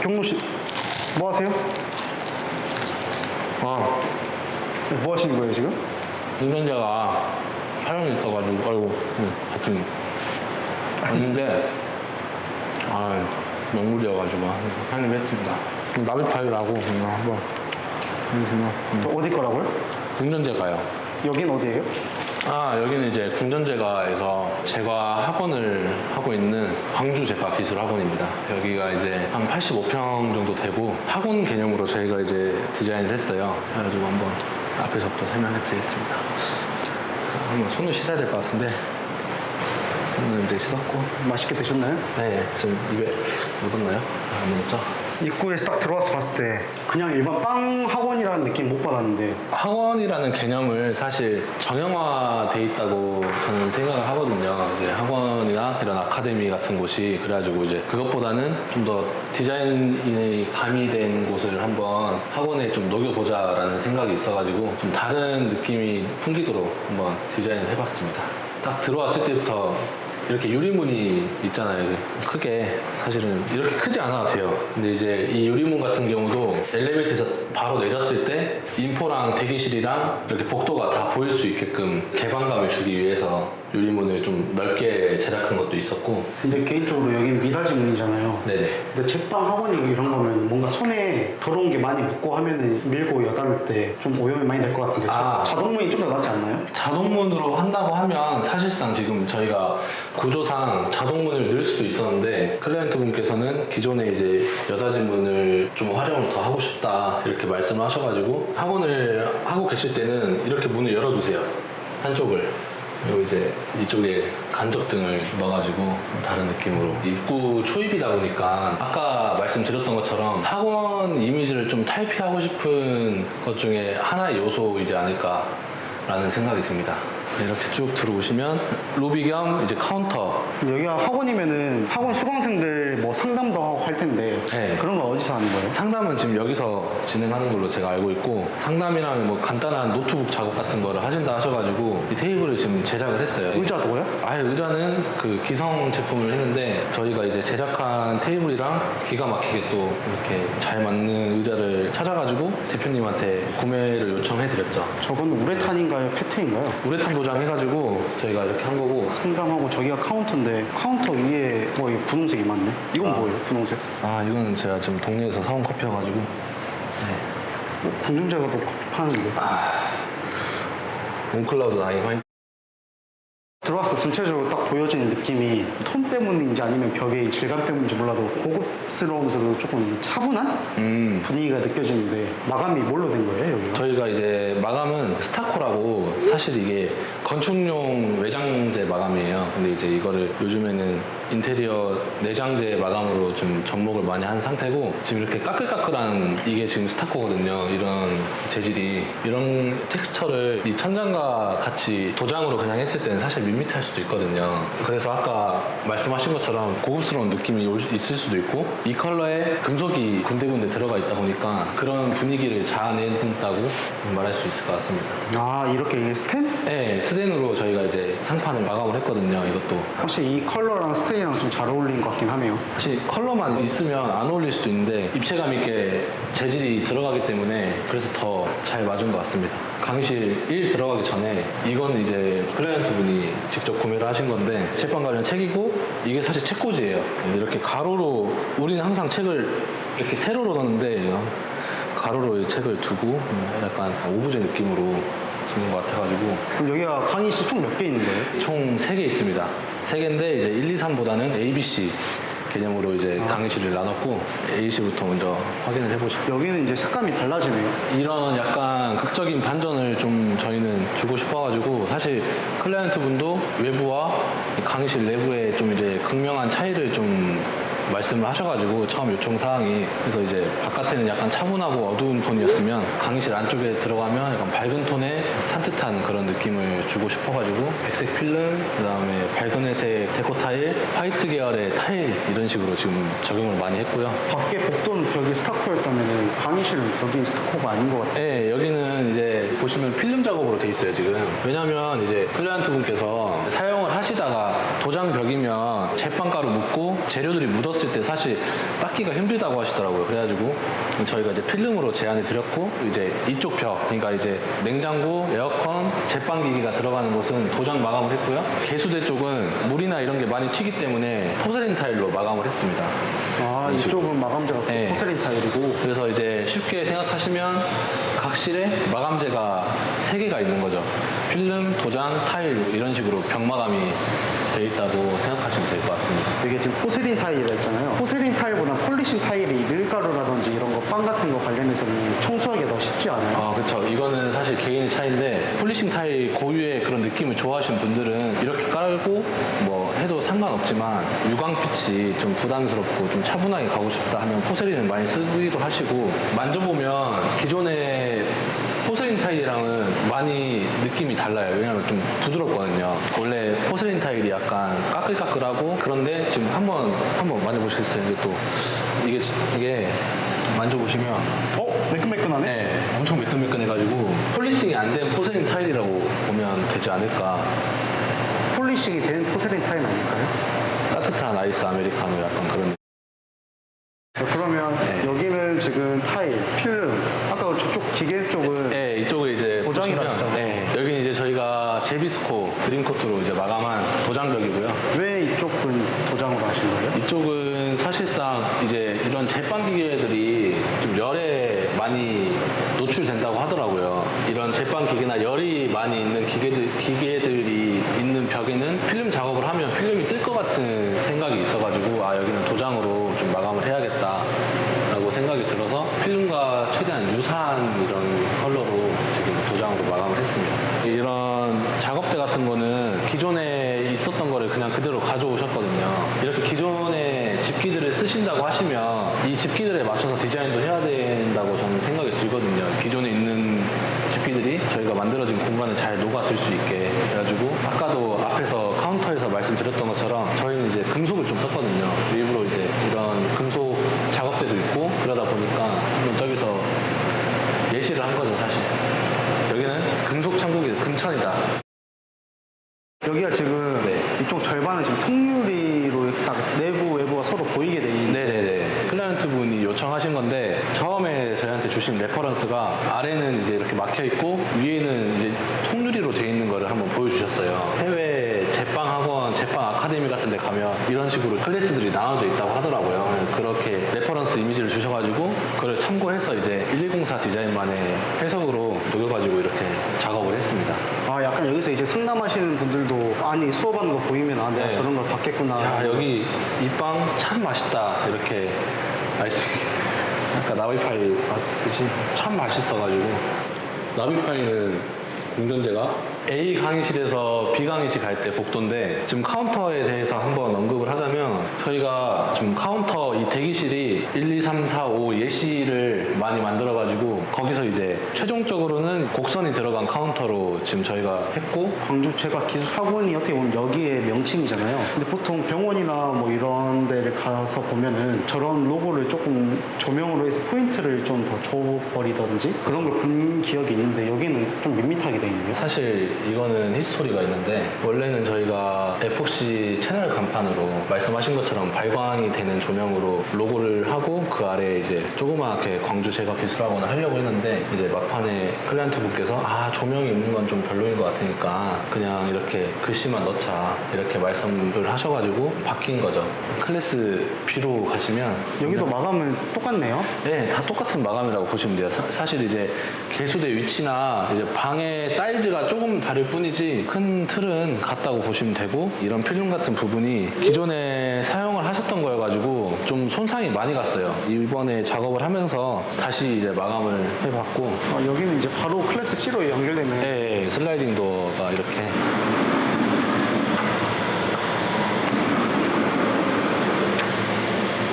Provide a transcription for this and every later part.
경로 씨, 뭐 하세요? 아, 뭐 하시는 거예요 지금? 운전자가 촬영이 있어가지고, 아이고, 응, 같은. 왔는데, 아, 명물이어가지고, 한입 했습니다. 나비파이라고, 그냥 한번. 그냥, 저 어디 거라고요? 궁전제가요. 여긴 어디예요? 아, 여기는 이제 궁전제과에서 제과 학원을 하고 있는 광주 제과 기술 학원입니다. 여기가 이제 한 85평 정도 되고 학원 개념으로 저희가 이제 디자인을 했어요. 그래가지고 한번 앞에서부터 설명해 드리겠습니다. 한번 손을 씻어야 될 것 같은데 손은 이제 씻었고 맛있게 드셨나요? 네, 지금 입에 묻었나요? 안 묻었죠? 입구에서 딱 들어와서 봤을 때 그냥 일반 빵 학원이라는 느낌 못 받았는데 학원이라는 개념을 사실 정형화돼 있다고 저는 생각을 하거든요. 이제 학원이나 이런 아카데미 같은 곳이 그래가지고 이제 그것보다는 좀 더 디자인이 가미된 곳을 한번 학원에 좀 녹여보자라는 생각이 있어가지고 좀 다른 느낌이 풍기도록 한번 디자인을 해봤습니다. 딱 들어왔을 때부터 이렇게 유리문이 있잖아요. 크게 사실은 이렇게 크지 않아도 돼요. 근데 이제 이 유리문 같은 경우도 엘리베이터에서 바로 내렸을 때 인포랑 대기실이랑 이렇게 복도가 다 보일 수 있게끔 개방감을 주기 위해서 유리문을 좀 넓게 제작한 것도 있었고 근데 개인적으로 여기는 미닫이 문이잖아요 네네 근데 제빵 학원이고 이런 거면 뭔가 손에 더러운 게 많이 묻고 하면은 밀고 여닫을 때 좀 오염이 많이 될 것 같은데 자- 아. 자동문이 좀 더 낫지 않나요? 자동문으로 한다고 하면 사실상 지금 저희가 구조상 자동문을 넣을 수도 있었는데 클라이언트 분께서는 기존에 이제 여닫이 문을 좀 활용을 더 하고 싶다 이렇게 말씀을 하셔가지고 학원을 하고 계실 때는 이렇게 문을 열어주세요. 한쪽을. 그리고 이제 이쪽에 간접 등을 넣어가지고 다른 느낌으로. 입구 초입이다 보니까 아까 말씀드렸던 것처럼 학원 이미지를 좀 탈피하고 싶은 것 중에 하나의 요소이지 않을까라는 생각이 듭니다. 이렇게 쭉 들어오시면 로비 겸 이제 카운터 여기가 학원이면은 학원 수강생들 뭐 상담도 하고 할 텐데 네. 그런 건 어디서 하는 거예요? 상담은 지금 여기서 진행하는 걸로 제가 알고 있고 상담이랑 뭐 간단한 노트북 작업 같은 거를 하신다 하셔가지고 이 테이블을 지금 제작을 했어요. 의자도요? 아예 의자는 그 기성 제품을 했는데 저희가 이제 제작한 테이블이랑 기가 막히게 또 이렇게 잘 맞는 의자를 찾아가지고 대표님한테 구매를 요청해 드렸죠. 저건 우레탄인가요? 페트인가요? 우레탄 도장 해가지고 저희가 이렇게 한 거고 상담하고 저기가 카운터인데 카운터 위에 뭐 이거 분홍색이 많네. 이건 아. 뭐예요? 분홍색? 아 이거는 제가 지금 동네에서 사온 커피여가지고 뭐 공중제가도 커피 파는데. 온클라우드 나인 화이트 들어왔을 때 전체적으로 딱 보여지는 느낌이 톤 때문인지 아니면 벽의 이 질감 때문인지 몰라도 고급스러우면서도 조금 이 차분한 음 분위기가 느껴지는데 마감이 뭘로 된 거예요 여기가? 저희가 이제 마감은 스타코라고 사실 이게 건축용 외장재 마감이에요. 근데 이제 이거를 요즘에는 인테리어 내장재 마감으로 좀 접목을 많이 한 상태고 지금 이렇게 까끌까끌한 이게 지금 스타코거든요. 이런 재질이 이런 텍스처를 이 천장과 같이 도장으로 그냥 했을 때는 사실 밋밋할 수도 있거든요. 그래서 아까 말씀하신 것처럼 고급스러운 느낌이 올- 있을 수도 있고 이 컬러에 금속이 군데군데 들어가 있다 보니까 그런 분위기를 자아낸다고 말할 수 있을 것 같습니다. 아 이렇게 이게 스텐? 네, 스덴으로 저희가 이제 상판을 마감을 했거든요. 이것도 확실히 이 컬러랑 스텐이랑 좀 잘 어울리는 것 같긴 하네요 사실 컬러만 있으면 안 어울릴 수도 있는데 입체감 있게 재질이 들어가기 때문에 그래서 더 잘 맞은 것 같습니다. 강의실 1 들어가기 전에 이건 이제 클라이언트 분이 직접 구매를 하신 건데 책방 관련 책이고 이게 사실 책꽂이에요. 이렇게 가로로 우리는 항상 책을 이렇게 세로로 넣는데 가로로 이 책을 두고 약간 오브제 느낌으로 두는 것 같아가지고 그럼 여기가 강의실 총 몇 개 있는 거예요? 총 3개 있습니다. 3개인데 이제 1, 2, 3보다는 ABC 개념으로 이제 강의실을 나눴고 A씨부터 먼저 확인을 해보시죠. 여기는 이제 색감이 달라지네요 이런 약간 극적인 반전을 좀 저희는 주고 싶어가지고 사실 클라이언트 분도 외부와 강의실 내부에 좀 이제 극명한 차이를 좀 말씀을 하셔가지고 처음 요청 사항이 그래서 이제 바깥에는 약간 차분하고 어두운 톤이었으면 강의실 안쪽에 들어가면 약간 밝은 톤의 산뜻한 그런 느낌을 주고 싶어가지고 백색 필름 그다음에 밝은 회색 데코 타일 화이트 계열의 타일 이런 식으로 지금 적용을 많이 했고요. 밖에 복도는 벽이 스타코였다면 강의실은 벽이 스타코가 아닌 것 같아요 네, 여기는 이제 보시면 필름 작업으로 돼 있어요, 지금. 왜냐면 이제 클라이언트 분께서 하시다가 도장 벽이면 제빵가루 묻고 재료들이 묻었을 때 사실 닦기가 힘들다고 하시더라고요. 그래가지고 저희가 이제 필름으로 제안을 드렸고 이제 이쪽 벽, 그러니까 이제 냉장고, 에어컨, 제빵기기가 들어가는 곳은 도장 마감을 했고요. 개수대 쪽은 물이나 이런 게 많이 튀기 때문에 포세린 타일로 마감을 했습니다. 아. 이쪽은 마감재가 네. 포세린 타일이고 그래서 이제 쉽게 생각하시면 각 실에 마감재가 세개가 있는 거죠. 필름, 도장, 타일 이런 식으로 벽 마감이 돼 있다고 생각하시면 될 것 같습니다. 이게 지금 포세린 타일이라 했잖아요. 포세린 타일보다 폴리싱 타일이 밀가루라든지 이런 거 빵 같은 거 관련해서는 청소하기가 더 쉽지 않아요. 아, 그렇죠. 이거는 사실 개인의 차이인데 폴리싱 타일 고유의 그런 느낌을 좋아하시는 분들은 이렇게 깔고 뭐 해도 상관없지만 유광빛이 좀 부담스럽고 좀 차분하게 가고 싶다 하면 포세린을 많이 쓰기도 하시고 만져보면 기존의 포세린 타일이랑은 많이 느낌이 달라요. 왜냐하면 좀 부드럽거든요. 원래 포세린 타일이 약간 까끌까끌하고 그런데 지금 한번 한번 만져보시겠어요? 이게 또 이게 이게 만져보시면 어? 매끈매끈하네? 네, 엄청 매끈매끈해가지고 폴리싱이 안 된 포세린 타일이라고 보면 되지 않을까. 폴리싱이 된 포세린 타일 아닐까요? 따뜻한 아이스 아메리카노 약간 그런. 그러면 네. 여기는 지금 타일, 필름, 아까 저쪽 기계 쪽은 네, 이쪽 도장이라 보시면, 하셨잖아요. 네, 여기는 이제 저희가 제비스코 드림코트로 이제 마감한 도장벽이고요. 왜 이쪽은 도장으로 하신 거예요? 이쪽은 사실상 이제 이런 제빵 기계들이 좀 열에 많이 노출된다고 하더라고요. 이런 제빵 기계나 열이 많이 있는 기계들, 기계들이 있는 벽에는 필름 작업을 하면 필름이 뜰 것 같은 생각이 있어가지고 아 여기는 도장으로 좀 마감을 해야겠다라고 생각이 들어서 필름과 최대한 유사한 이런 컬러로 지금 도장으로 마감을 했습니다. 이런 작업대 같은 거는 기존에 있었던 거를 그냥 그대로 가져오셨거든요. 이렇게 기존의 집기들을 쓰신다고 하시면 이 집기들에 맞춰서 디자인도 해야 된다고 저는 생각이 들거든요. 기존에 있는 집기들이 저희가 만들어진 공간에 잘 녹아들 수 있게 해가지고 아까도 앞에서 카운터에서 말씀드렸던 것처럼 저희는 이제 금속을 좀 썼거든요. 일부러 이제 이런 금속 작업대도 있고 그러다 보니까 한번 저기서 예시를 한 거죠 사실. 여기는 금속 천국이 금천이다. 지금 네. 이쪽 절반은 지금 통유리로 이렇게 딱 내부, 외부가 서로 보이게 돼 있는 네네네. 클라이언트 분이 요청하신 건데 처음에 저희한테 주신 레퍼런스가 아래는 이제 이렇게 막혀 있고 위에는 이제 통유리로 돼 있는 거를 한번 보여주셨어요. 해외 제빵 학원, 제빵 아카데미 같은 데 가면 이런 식으로 클래스들이 나눠져 있다고 하더라고요. 그렇게 레퍼런스 이미지를 주셔가지고 그걸 참고해서 이제 1104 디자인만의 해석으로 녹여가지고 이렇게 작업을 했습니다. 아 약간 여기서 이제 상담하시는 분들 도 아니 수업하는 거 보이면 아 내가 네. 저런 걸 받겠구나. 야 여기 이 빵 참 맛있다. 이렇게 알 수 있게 아까 나비파이 봤듯이 참 맛있어가지고. 나비파이는 공전제가 A 강의실에서 B 강의실 갈 때 복도인데 지금 카운터에 대해서 한번 언급을 하자면 저희가 지금 카운터 이 대기실이 1, 2, 3, 4, 5 예시를 많이 만들어가지고 거기서 이제 최종적으로는 곡선이 들어간 카운터로 지금 저희가 했고 광주 제과 기술학원이 어떻게 보면 여기에 명칭이잖아요. 근데 보통 병원이나 뭐 이런 데를 가서 보면은 저런 로고를 조금 조명으로 해서 포인트를 좀 더 줘버리던지 그런 걸 본 기억이 있는데 여기는 좀 밋밋하게 돼 있네요. 사실 이거는 히스토리가 있는데 원래는 저희가 에폭시 채널 간판으로 말씀하신 것처럼 발광이 되는 조명으로 로고를 하고 그 아래에 이제 조그맣게 광주 제과 기술학원을 하려고 했는데 이제 막판에 클라이언트 분께서 아 조명이 있는 건 좀 별로인 것 같으니까 그냥 이렇게 글씨만 넣자 이렇게 말씀을 하셔가지고 바뀐 거죠 클래스 B로 가시면 여기도 마감은 똑같네요. 네, 다 똑같은 마감이라고 보시면 돼요. 사, 실 이제 개수대 위치나 이제 방의 사이즈가 조금 다를 뿐이지 큰 틀은 같다고 보시면 되고 이런 필름 같은 부분이 기존에 사용을 하셨던 거여가지고 좀 손상이 많이 갔어요. 이번에 작업을 하면서 다시 이제 마감을 해봤고 아, 여기는 이제 바로 클래스 C로 연결되는 네, 슬라이딩 도어가 이렇게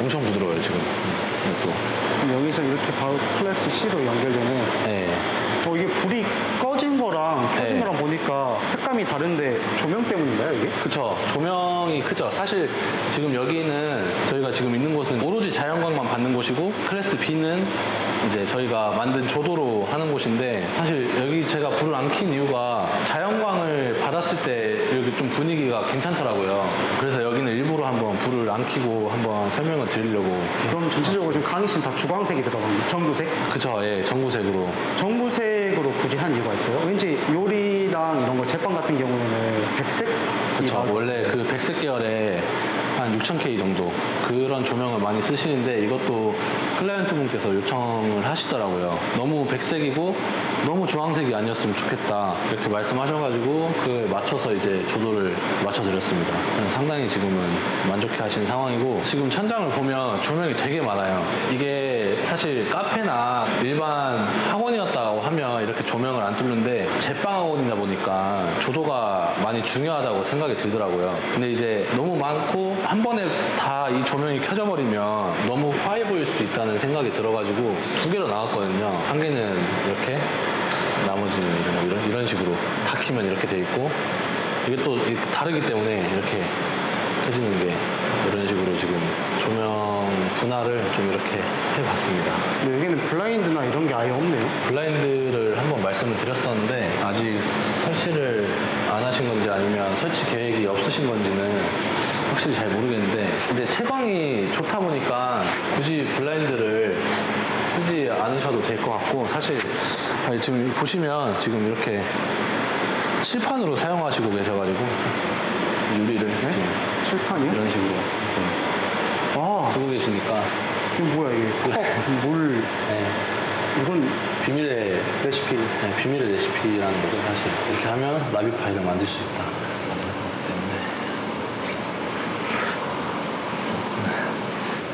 엄청 부드러워요 지금 이것도. 여기서 이렇게 바로 클래스 C로 연결되는 네. 어, 이게 불이 꺼진 거랑 켜진 네. 거랑 보니까 색감이 다른데 조명 때문인가요 이게? 그쵸. 조명이 크죠. 사실 지금 여기는 저희가 지금 있는 곳은 오로지 자연광만 받는 곳이고 클래스 B는 이제 저희가 만든 조도로 하는 곳인데 사실 여기 제가 불을 안 킨 이유가 자연광을 받았을 때 여기 좀 분위기가 괜찮더라고요. 그래서 여기는 일부러 한번 불을 안 켜고 한번 설명을 드리려고. 그럼 전체적으로 지금 강의실 다 주광색이 들어갑니다. 전구색? 그쵸, 예, 전구색으로. 전구색으로 굳이 한 이유가 있어요? 왠지 요리 랑 이런 거 제빵 같은 경우에는 백색? 그쵸, 원래 그 백색 계열의 한 6,000K 정도 그런 조명을 많이 쓰시는데 이것도 클라이언트 분께서 요청을 하시더라고요. 너무 백색이고 너무 주황색이 아니었으면 좋겠다 이렇게 말씀하셔가지고 그에 맞춰서 이제 조도를 맞춰드렸습니다. 상당히 지금은 만족해 하시는 상황이고 지금 천장을 보면 조명이 되게 많아요. 이게 사실 카페나 일반 학원이었다고 하면 이렇게 조명을 안 뚫는데 제빵 학원이다 보니까 조도가 많이 중요하다고 생각이 들더라고요. 근데 이제 너무 많고 한 번에 다 이 조명이 켜져 버리면 너무 화해 보일 수 있다는 생각이 들어가지고 두 개로 나왔거든요. 한 개는 이렇게 나머지는 이런, 이런, 이런 식으로 다 키면 이렇게 돼 있고 이게 또 다르기 때문에 이렇게 켜지는 게 이런 식으로 지금 조명 분할을 좀 이렇게 해봤습니다. 근데 여기는 블라인드나 이런 게 아예 없네요. 블라인드를 한번 말씀을 드렸었는데 아직 설치를 안 하신 건지 아니면 설치 계획이 없으신 건지는 확실히 잘 모르겠는데 근데 채광이 좋다 보니까 굳이 블라인드를 쓰지 않으셔도 될 것 같고 사실 지금 보시면 지금 이렇게 칠판으로 사용하시고 계셔가지고 유리를. 지금 칠판이요? 이런 식으로. 아, 쓰고 계시니까. 이거 뭐야 이게? 컵, 물, 네, 이건 비밀의 레시피. 네, 비밀의 레시피라는 거죠, 사실. 이렇게 하면 나비 파일을 만들 수 있다. 때문에.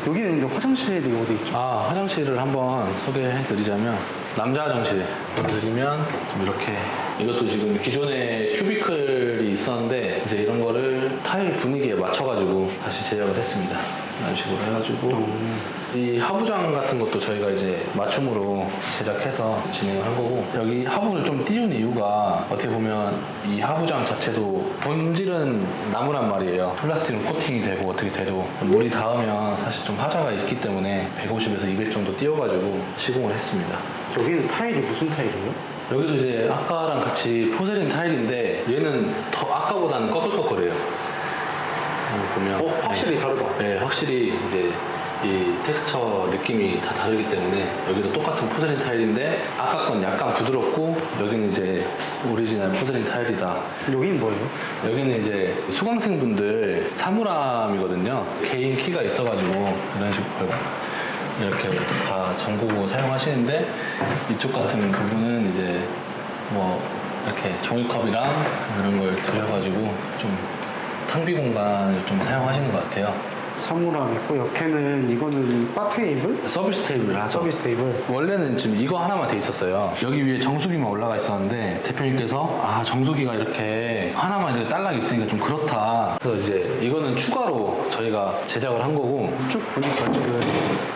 여기는 근데 화장실이 어디 있죠? 아, 화장실을 한번 소개해 드리자면, 남자 화장실 보여드리면, 좀 이렇게. 이것도 지금 기존에 큐비클이 있었는데, 이제 이런 거를 타일 분위기에 맞춰가지고 다시 제작을 했습니다. 이런 식으로 해가지고. 이 하부장 같은 것도 저희가 이제 맞춤으로 제작해서 진행을 한 거고 여기 하부를 좀 띄운 이유가 어떻게 보면 이 하부장 자체도 본질은 나무란 말이에요 플라스틱은 코팅이 되고 어떻게 돼도 물이 닿으면 사실 좀 하자가 있기 때문에 150에서 200 정도 띄워가지고 시공을 했습니다 여기는 타일이 무슨 타일이에요? 여기도 이제 아까랑 같이 포세린 타일인데 얘는 더 아까보다는 꺼끌꺼끌해요 보면 어, 확실히 다르다. 네, 확실히 이제 이 텍스처 느낌이 다 다르기 때문에 여기도 똑같은 포세린 타일인데 아까 건 약간 부드럽고 여기는 이제 오리지널 포세린 타일이다. 여기는 뭐예요? 여기는 이제 수강생 분들 사물함이거든요. 개인 키가 있어가지고 이런 식으로 이렇게 다 잠그고 사용하시는데 이쪽 같은 부분은 이제 뭐 이렇게 종이컵이랑 이런 걸 들여가지고 좀 탕비 공간을 좀 사용하시는 것 같아요. 사물함 있고 옆에는 이거는 바 테이블? 서비스 테이블을 하죠. 서비스 테이블. 원래는 지금 이거 하나만 돼 있었어요. 여기 위에 정수기만 올라가 있었는데 대표님께서 아 정수기가 이렇게 하나만 이렇게 딸랑 있으니까 좀 그렇다. 그래서 이제 이거는 추가로 저희가 제작을 한 거고. 쭉 보니까 지금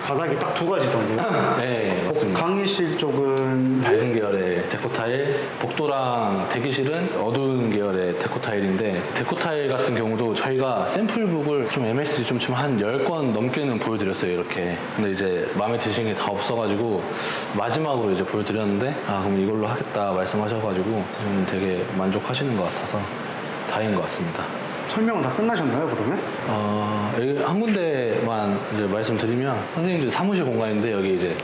바닥이 딱 두 가지던데요. 네 맞습니다. 강의실 쪽은 밝은 계열의 데코 타일, 복도랑 대기실은 어두운 계열의 데코 타일인데 데코 타일 같은 경우도 저희가 샘플북을 좀 MSG 좀한 10권 넘게는 보여드렸어요 이렇게 근데 이제 마음에 드시는 게다 없어가지고 마지막으로 이제 보여드렸는데 아 그럼 이걸로 하겠다 말씀하셔가지고 좀 되게 만족하시는 것 같아서 다행인 것 같습니다 설명은 다 끝나셨나요, 그러면? 어, 여기 한 군데만 이제 말씀드리면 선생님들 사무실 공간인데 여기 이제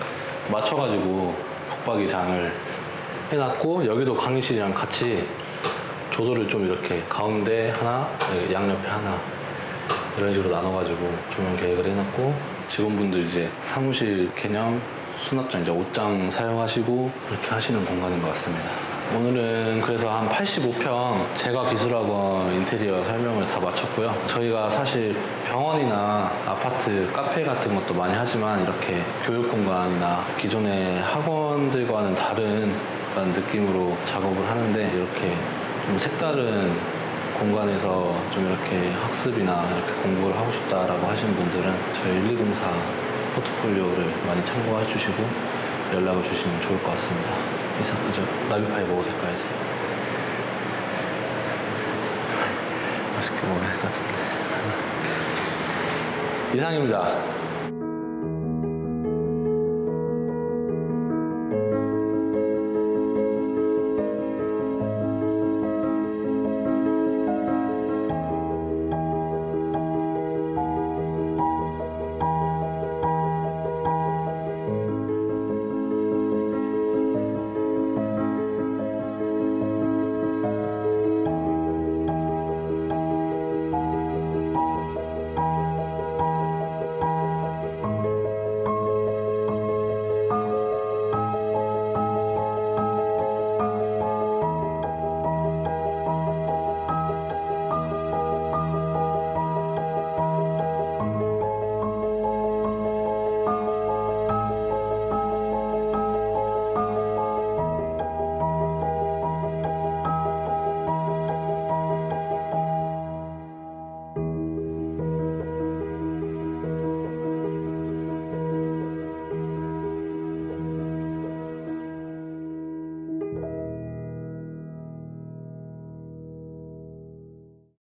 맞춰가지고 북박이 장을 해놨고 여기도 강의실이랑 같이 조도를 좀 이렇게 가운데 하나, 양옆에 하나 이런 식으로 나눠가지고 조명 계획을 해놨고 직원분들 이제 사무실 개념 수납장 이제 옷장 사용하시고 이렇게 하시는 공간인 것 같습니다. 오늘은 그래서 한 85평 제가 기술학원 인테리어 설명을 다 마쳤고요. 저희가 사실 병원이나 아파트, 카페 같은 것도 많이 하지만 이렇게 교육 공간이나 기존의 학원들과는 다른 느낌으로 작업을 하는데 이렇게 좀 색다른 공간에서 좀 이렇게 학습이나 이렇게 공부를 하고 싶다라고 하시는 분들은 저희 1204 포트폴리오를 많이 참고해 주시고 연락을 주시면 좋을 것 같습니다. 이상, 그죠? 나비파이 먹어도 될까요, 이제? 맛있게 먹어야 될 것 같은데. 이상입니다.